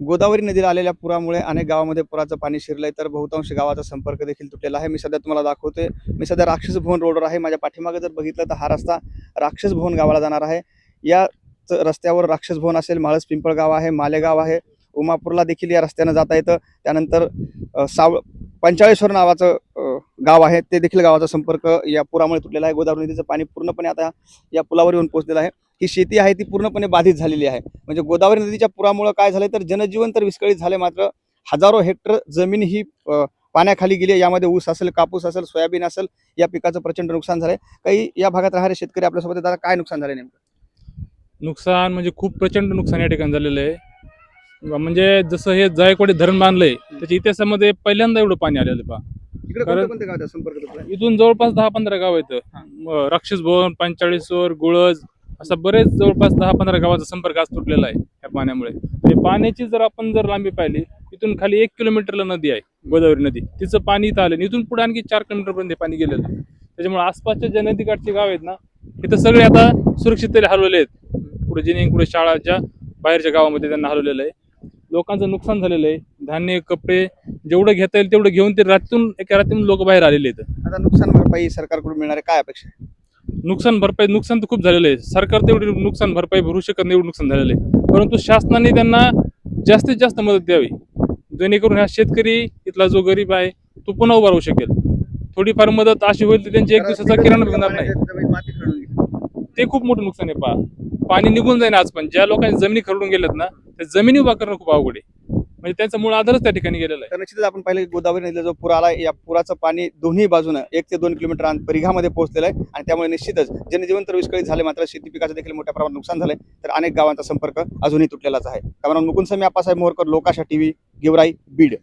गोदावरी नदीला आलेल्या पुरामुळे अनेक गावामध्ये पुराचं पाणी शिरलं आहे तर बहुतांश गावाचा संपर्क देखील तुटलेला आहे. मी सध्या तुम्हाला दाखवतोय. मी सध्या राक्षस भवन रोडवर आहे. माझ्या पाठीमागे जर बघितलं तर हा रस्ता राक्षस भवन गावाला जाणार आहे. या रस्त्यावर राक्षस भवन असेल माळस पिंपळगाव आहे मालेगाव आहे उमापूरला देखील या रस्त्यानं जाता येतं. त्यानंतर साव पंचाळेश्वर नावाचं गाव आहे. ते देखील गावाचा संपर्क या पुरामुळे तुटलेला आहे. गोदावरी नदीचं पाणी पूर्णपणे आता या पुलावर येऊन पोहोचलेलं आहे. ही शेती आहे ती पूर्णपणे बाधित झालेली आहे. म्हणजे गोदावरी नदीच्या पुरामुळं काय झालंय तर जनजीवन तर विस्कळीत झाले मात्र हजारो हेक्टर जमीन ही पाण्याखाली गेली. यामध्ये ऊस असेल कापूस असेल सोयाबीन असेल या पिकाचं प्रचंड नुकसान झालंय. काही या भागात राहणारे शेतकरी आपल्यासोबत. दादा काय नुकसान झालंय नेमकं? नुकसान म्हणजे खूप प्रचंड नुकसान या ठिकाणी झालेलं आहे. म्हणजे जसं हे जायकवाडी धरण बांधलंय त्याच्या इतिहासामध्ये पहिल्यांदा एवढं पाणी आलेलं पहा. इकडे? इथून जवळपास दहा पंधरा गाव आहेत. राक्षस भवन पंचाळीसवर गुळज असा बरेच जवळपास दहा पंधरा गावाचा संपर्क आज तुटलेला आहे या पाण्यामुळे. आणि पाण्याची जर आपण जर लांबी पाहिली इथून खाली एक किलोमीटरला नदी आहे गोदावरी नदी. तिचं पाणी इथं आलं इथून पुढे आणखी चार किलोमीटरपर्यंत पाणी गेलेलं आहे. त्याच्यामुळे आसपासच्या ज्या नदीकाठची गाव आहेत ना तिथं सगळे आता सुरक्षिततेने हलवले आहेत. पुढे जिने पुढे शाळाच्या बाहेरच्या गावामध्ये त्यांना हलवलेलं आहे. लोकांचं नुकसान झालेलं आहे. धान्य कपडे जेवढं घेता येईल तेवढं घेऊन ते रात्रीतून एका रात्रीतून लोक बाहेर आलेले आहेत. आता नुकसान भरपाई सरकारकडून मिळणारे काय अपेक्षा आहे? नुकसान भरपाई नुकसान तर खूप झालेलं आहे. सरकार तेवढी नुकसान भरपाई भरू शकत नाही एवढं नुकसान झालेलं आहे. परंतु शासनाने त्यांना जास्तीत जास्त मदत द्यावी. जेणेकरून हा शेतकरी इथला जो गरीब आहे तो पुन्हा उभा राहू शकेल. थोडीफार मदत अशी होईल तर त्यांची एक दिवसाचा किराणा भेटणार नाही. ते खूप मोठं नुकसान आहे पहा. पाणी निघून जाईल आज पण. ज्या लोकांनी जमिनी खरडून गेल्यात ना त्या जमिनी उभा करणं खूप अवघड आहे. म्हणजे त्यांचा मूळ आधारच त्या ठिकाणी गेलेला आहे. तर निश्चितच आपण पाहिलं की गोदावरी नदीला जो पूर आला या पुराचं पाणी दोन्ही बाजूनं एक ते दोन किलोमीटर अंत- परिघामध्ये पोहोचलेलं आहे आणि त्यामुळे निश्चितच जनजीवन तर विस्कळीत झाले मात्र शेती पिकाचं देखील मोठ्या प्रमाणात नुकसान झालंय. तर अनेक गावांचा संपर्क अजूनही तुटलेलाच आहे. कारण मुकुंद समी आप्पासाहेब मोहरकर लोकाशा टीव्ही गेवराई बीड.